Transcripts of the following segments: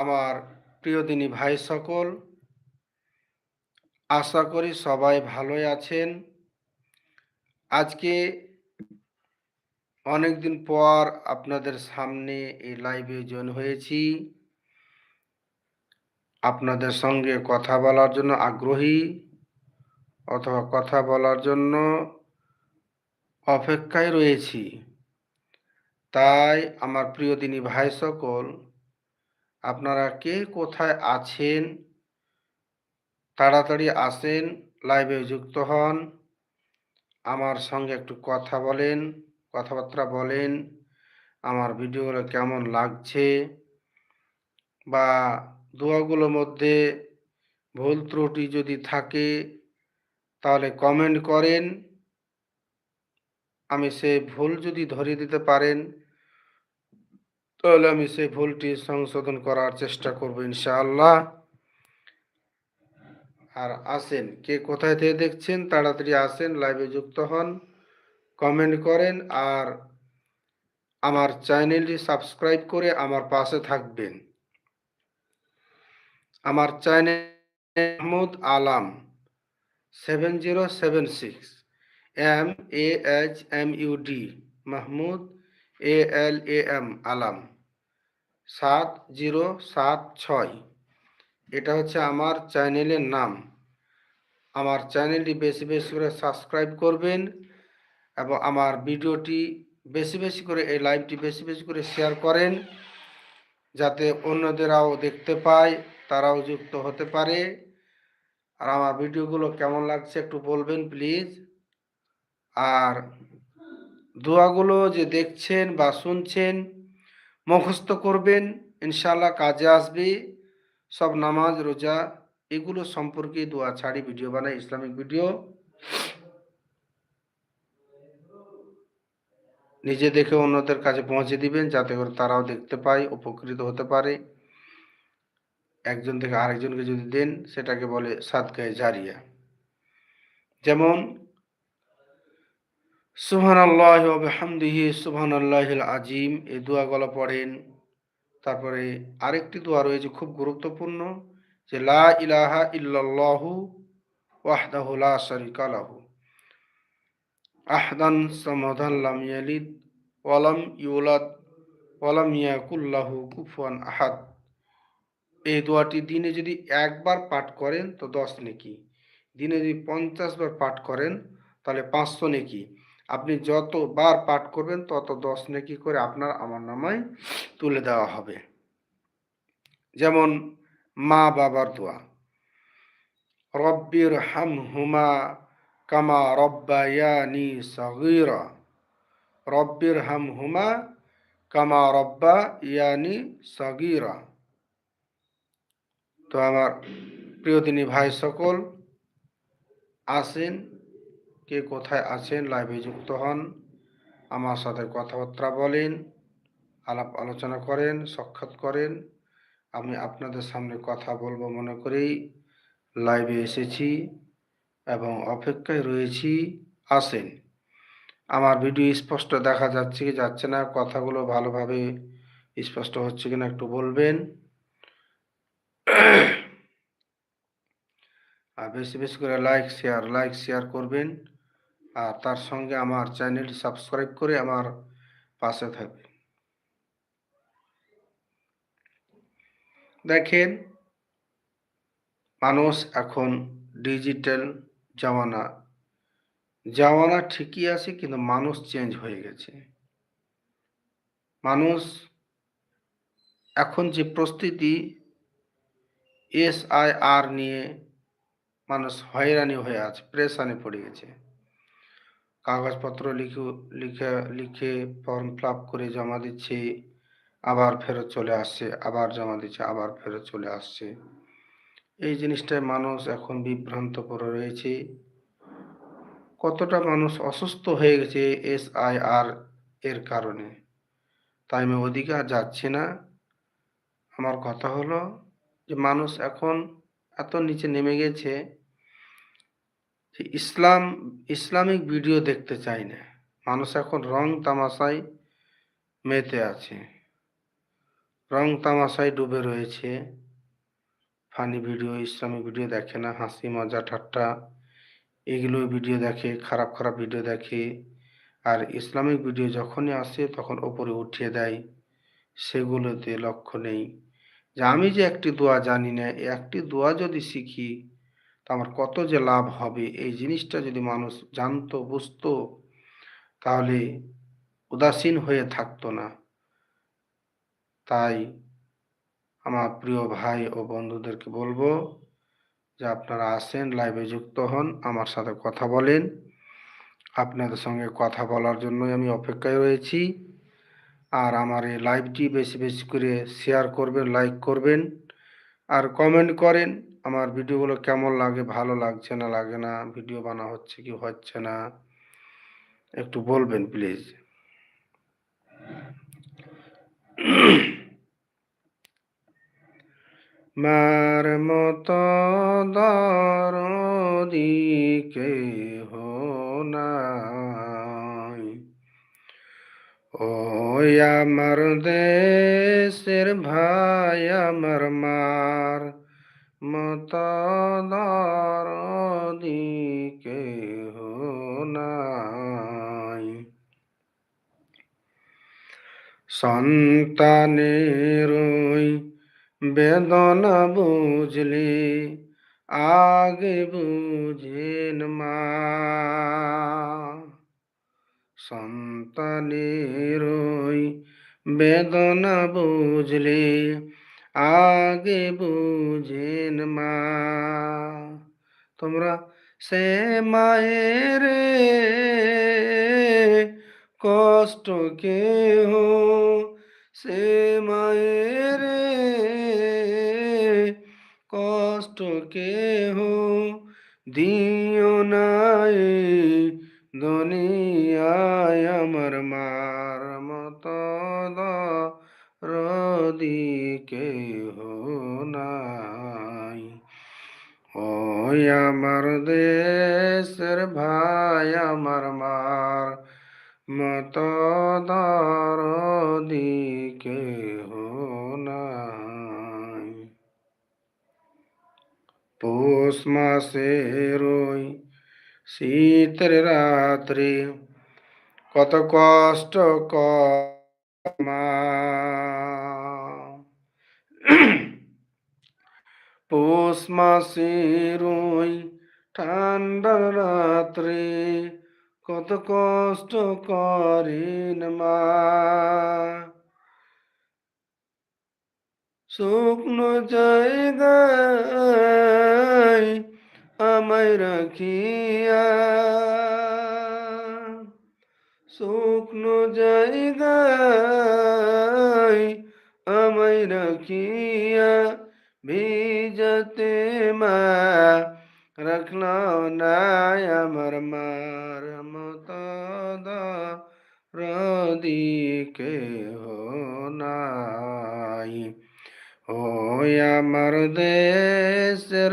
আমার প্রিয় দিনী ভাই সকল, আশা করি সবাই ভালোই আছেন। আজকে অনেকদিন পর আপনাদের সামনে এই লাইভে জয়েন হয়েছি। আপনাদের সঙ্গে কথা বলার জন্য আগ্রহী অথবা কথা বলার জন্য অপেক্ষায় রয়েছি। তাই আমার প্রিয় দিনী ভাই সকল আপনারা কে কোথায় আছেন? তাড়াতাড়ি আসেন লাইভে যুক্ত হন। আমার সঙ্গে একটু কথা বলেন, কথাবার্তা বলেন। আমার ভিডিওগুলো কেমন লাগছে? বা দোয়াগুলোর মধ্যে ভুল ত্রুটি যদি থাকে, তাহলে কমেন্ট করেন। আমি সে ভুল যদি ধরিয়ে দিতে পারেন তাহলে আমি সেই ভুলটি সংশোধন করার চেষ্টা করব ইনশাআল্লাহ। আর আসেন, কে কোথায় থেকে দেখছেন, তাড়াতাড়ি আসেন লাইভে যুক্ত হন কমেন্ট করেন, আর আমার চ্যানেলটি সাবস্ক্রাইব করে আমার পাশে থাকবেন। আমার channel Mahmud Alam seven zero seven six M A H M U D Mahmud A L A M Alam. সাত জিরো সাত ছয়। এটা হচ্ছে আমার চ্যানেলের নাম। আমার চ্যানেলটি বেশি বেশি করে সাবস্ক্রাইব করবেন এবং আমার ভিডিওটি বেশি বেশি করে, এই লাইভটি বেশি বেশি করে শেয়ার করেন যাতে অন্যদেরাও দেখতে পায়, তারাও যুক্ত হতে পারে। আর আমার ভিডিওগুলো কেমন লাগছে একটু বলবেন প্লিজ। আর দোয়াগুলো যে দেখছেন বা শুনছেন মুখস্থ করবেন ইনশাল্লাহ কাজে আসবে। সব নামাজ, রোজা, এগুলো সম্পর্কে দোয়া ছাড়ি, ভিডিও বানাই, ইসলামিক ভিডিও। নিজে দেখে অন্যদের কাছে পৌঁছে দিবেন, যাতে করে তারাও দেখতে পায়, উপকৃত হতে পারে। একজন থেকে আরেকজনকে যদি দেন, সেটাকে বলে সাদকায় জারিয়া। যেমন সুহান আল্লাহ হামদিহি সুহান আল্লাহিল আজিম। এই দোয়াগুলো পড়েন। তারপরে আরেকটি দোয়া রয়েছে, খুব গুরুত্বপূর্ণ, যে লা ইলাহা ইল্লাল্লাহু ওয়াহদাহু লা শারিকা লাহু। আহদান সামাদান লাম ইয়ালিদ ওয়ালাম ইউলাদ ওয়ালাম ইয়াকুল্লাহু কুফুয়ান আহাদ। এই দোয়াটি দিনে যদি একবার পাঠ করেন, তো দশ নেকি। দিনে যদি পঞ্চাশ বার পাঠ করেন, তাহলে পাঁচশো নেকি। আপনি যতবার পাঠ করবেন, তত দশ নেকি করে আপনার আমার নামায় তুলে দেওয়া হবে। যেমন, মা বাবার দোয়া। রব্বির হাম হুমা কামা রব্বায়ানি সগীরা। রব্বির হাম হুমা কামা রব্বা ইয়ানি সগীরা। তো আমার প্রিয় দিনী ভাই সকল, আসেন। কে কোথায় আছেন লাইভে যুক্ত হন, আমার সাথে কথাবার্তা বলেন, আলাপ আলোচনা করেন, সাক্ষাৎ করেন। আমি আপনাদের সামনে কথা বলব মনে করেই। লাইভে এসেছি এবং অপেক্ষায় রয়েছি আসেন আমার ভিডিও স্পষ্ট দেখা যাচ্ছে কি যাচ্ছে না, কথাগুলো ভালোভাবে স্পষ্ট হচ্ছে কিনা একটু বলবেন। আর বেশি বেশি করে লাইক শেয়ার লাইক শেয়ার করবেন। আর তার সঙ্গে আমার চ্যানেলটি সাবস্ক্রাইব করে আমার পাশে থাকবে। দেখেন, মানুষ এখন ডিজিটাল জামানা জামানা ঠিকই আছে কিন্তু মানুষ চেঞ্জ হয়ে গেছে। মানুষ এখন যে প্রস্তুতি এস আই আর নিয়ে মানুষ হয়রানি হয়ে আছে, প্রেশানে পড়ে গেছে। কাগজপত্র লিখে লিখে লিখে ফর্ম ফিল করে জমা দিচ্ছে, আবার ফেরত চলে আসছে, আবার জমা দিচ্ছে, আবার ফেরত চলে আসছে। এই জিনিসটায় মানুষ এখন বিভ্রান্ত করে রয়েছে। কতটা মানুষ অসুস্থ হয়ে গেছে এস আই আর এর কারণে? তাই আমি ওদিকে আর যাচ্ছি না। আমার কথা হলো যে মানুষ এখন এত নিচে নেমে গেছে ইসলাম, ইসলামিক ভিডিও দেখতে চায় না। মানুষ এখন রং তামাশায় মেতে আছে। রং তামাশায় ডুবে রয়েছে। ফানি ভিডিও ইসলামিক ভিডিও দেখে না, হাসি, মজা, ঠাট্টা এগুলো ভিডিও দেখে, খারাপ খারাপ ভিডিও দেখে। আর ইসলামিক ভিডিও যখনই আসে, তখন ওপরে উঠিয়ে দেয়। সেগুলোতে লক্ষ্য নেই। যে আমি যে একটি দোয়া জানি না, একটি দোয়া যদি শিখি আমার কত যে লাভ হবে? এই জিনিসটা যদি মানুষ জানতো, বুঝতো, তাহলে উদাসীন হয়ে থাকতো না। তাই আমার প্রিয় ভাই ও বন্ধুদেরকে বলব যে আপনারা আসেন লাইভে যুক্ত হন, আমার সাথে কথা বলেন। আপনাদের সঙ্গে কথা বলার জন্যই আমি অপেক্ষায় রয়েছি। আর আমার এই লাইভটি বেশি বেশি করে শেয়ার করবেন লাইক করবেন, আর কমেন্ট করেন। আমার ভিডিওগুলো কেমন লাগে, ভালো লাগছে না লাগে না, ভিডিও বানা হচ্ছে কি হচ্ছে না, একটু বলবেন প্লিজ মার মতো দরদি হো নাই। ওই আমার দেশের ভাই আমার মার মত দরদি কেহ নাই সন্তানের বেদনা বুঝলে আগে বুঝেন মা। সন্তানের বেদনা বুঝলে আগে বুঝেন মা তোমরা সে মায়ের কষ্ট কেহ সে মায়ের কষ্ট কেহ দিও নাই দুনিয়ায় আমার মার মত রদি কেহ নাই। ওই আমার দেশের ভাই, আমার মার মত দরদি কেহ নাই। পৌষ মাসের ওই শীতের রাত্রি, কত কষ্ট কমা পৌষ মাসের ওই ঠান্ডা রাত্রে কত কষ্ট করেন মা। শুকনো জায়গায় আমায় রাখিয়া, শুকনো জায়গায় আমায় রাখিয়া ভিজতে মা রাখল না আমার মার মত রদিকে নাই ও আমার দেশের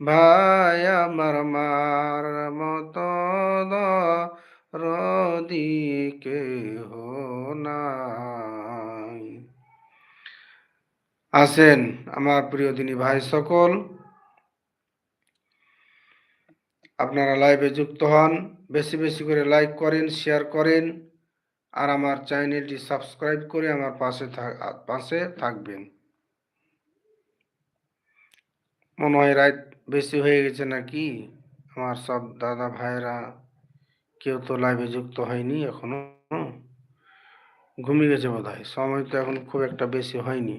ভাই আমার মার মত রদিকে আসেন আমার প্রিয় দিনী ভাই সকল। আপনারা লাইভে যুক্ত হন, বেশি বেশি করে লাইক করেন শেয়ার করেন, আর আমার চ্যানেলটি সাবস্ক্রাইব করে আমার পাশে পাশে থাকবেন। মনে হয় রাত বেশি হয়ে গেছে নাকি? আমার সব দাদা ভাইরা কেউ তো লাইভে যুক্ত হয়নি এখনও। ঘুমিয়ে গেছে বোধ সময় তো এখন খুব একটা বেশি হয়নি।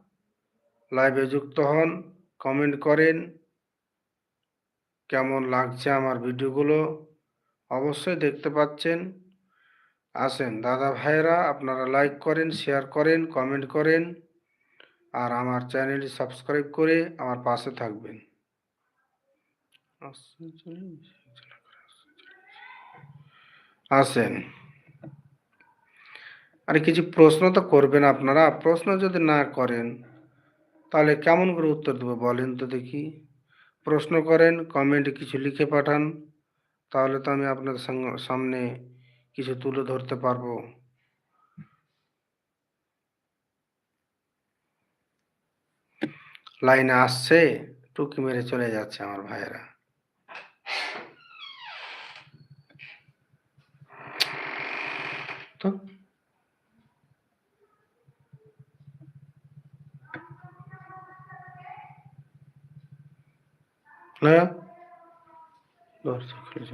লাইভে যুক্ত হন কমেন্ট করেন, কেমন লাগছে আমার ভিডিওগুলো অবশ্যই দেখতে পাচ্ছেন। আসেন, দাদা ভাইরা আপনারা লাইক করেন শেয়ার করেন কমেন্ট করেন, আর আমার চ্যানেলটি সাবস্ক্রাইব করে আমার পাশে থাকবেন। আসেন। আর, কিছু প্রশ্ন তো করবেন আপনারা। প্রশ্ন যদি না করেন তাহলে কেমন করে উত্তর দেবো বলেন তো দেখি। প্রশ্ন করেন কমেন্টে কিছু লিখে পাঠান, তাহলে তো আমি আপনাদের সামনে কিছু তুলে ধরতে পারব। লাইনে আসছে, টুকি মেরে চলে যাচ্ছে আমার ভাইয়েরা। তো দরজা খুলে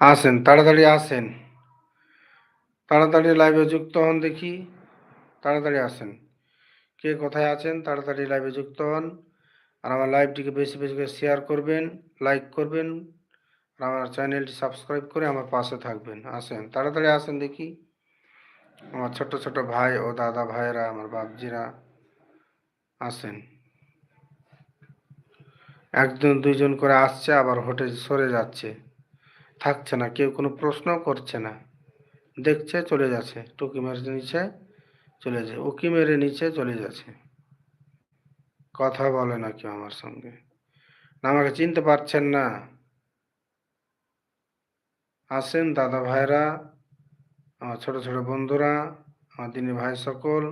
আসেন, তাড়াতাড়ি আসেন। তাড়াতাড়ি লাইভে যুক্ত হন দেখি। তাড়াতাড়ি আসেন। কে কোথায় আছেন? তাড়াতাড়ি লাইভে যুক্ত হন। আর আমার লাইভটিকে বেশি বেশি করে শেয়ার করবেন লাইক করবেন। আর আমার চ্যানেলটি সাবস্ক্রাইব করে আমার পাশে থাকবেন। আসেন, তাড়াতাড়ি আসেন দেখি। আমার ছোট ছোট ভাই ও দাদা ভাইয়েরা, আমার বাপজিরা আসেন একজন দুইজন করে আসছে, আবার হোটে সরে যাচ্ছে। থাকছে না, কেউ কোনো প্রশ্ন করছে না। দেখছে, চলে যাচ্ছে। টুকি মেরে নিচে চলে যায়। উকি মেরে নিচে চলে যাচ্ছে। কথা বলে না কেউ আমার সঙ্গে। না, আমাকে চিনতে পারছেন না। আসেন, দাদা ভাইরা আমার ছোট ছোট বন্ধুরা, আমার দিনী ভাই সকল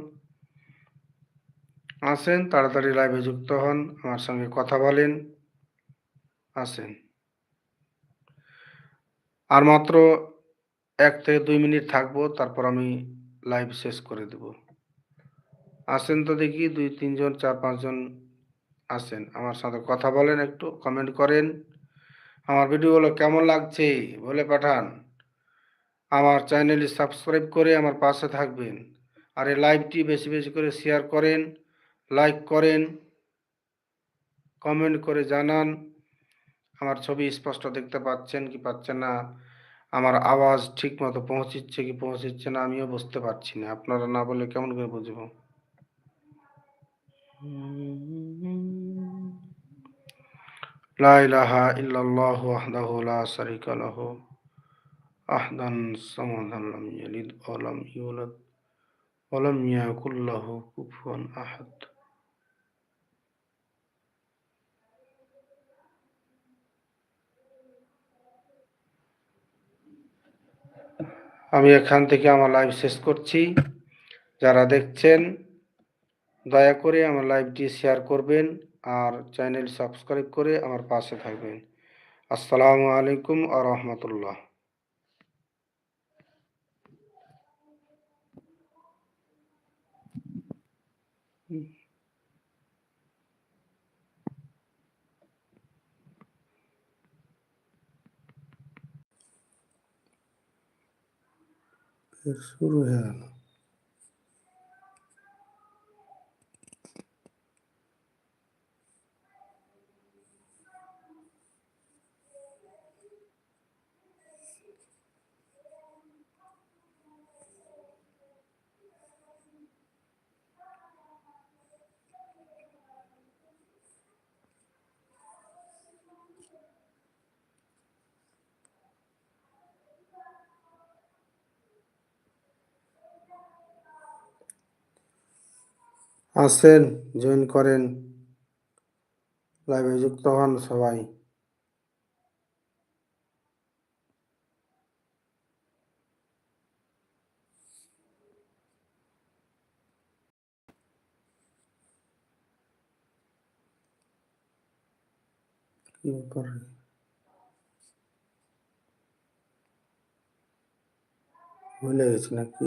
আসেন, তাড়াতাড়ি লাইভে যুক্ত হন, আমার সঙ্গে কথা বলেন, আসেন। আর মাত্র এক থেকে দুই মিনিট থাকব, তারপর আমি লাইভ শেষ করে দেব। আসেন তো দেখি, দুই, তিনজন, চার, পাঁচজন আসেন। আমার সাথে কথা বলেন একটু কমেন্ট করেন। আমার ভিডিওগুলো কেমন লাগছে, বলে পাঠান। আমার চ্যানেলটি সাবস্ক্রাইব করে আমার পাশে থাকবেন। আর এই লাইভটি বেশি বেশি করে শেয়ার করেন লাইক করেন কমেন্ট করে জানান। আমার ছবি স্পষ্ট দেখতে পাচ্ছেন কি পাচ্ছেন না? আমার আওয়াজ ঠিক মতো পৌঁছিচ্ছে কি পৌঁছিচ্ছে না আমিও বুঝতে পারছি না। আপনারা না বলে কেমন করে বুঝব? লা ইলাহা ইল্লাল্লাহু ওয়াহদাহু লা শারীকা লাহু। আহদান সামাদান লাম ইয়ালিদ ওয়া লাম ইউলাদ কুফুয়ান আহাদ। আমি এখান থেকে আমার লাইভ শেষ করছি। যারা দেখছেন, দয়া করে আমার লাইভটি শেয়ার করবেন আর চ্যানেল সাবস্ক্রাইব করে আমার পাশে থাকবেন। আসসালামু আলাইকুম আ রহমতুল্লাহ। 음. 그 배수로 해야 하나? আসেন জয়েন করেন। লাইভে যুক্ত হন সবাই। কি ভুলে গেছি নাকি?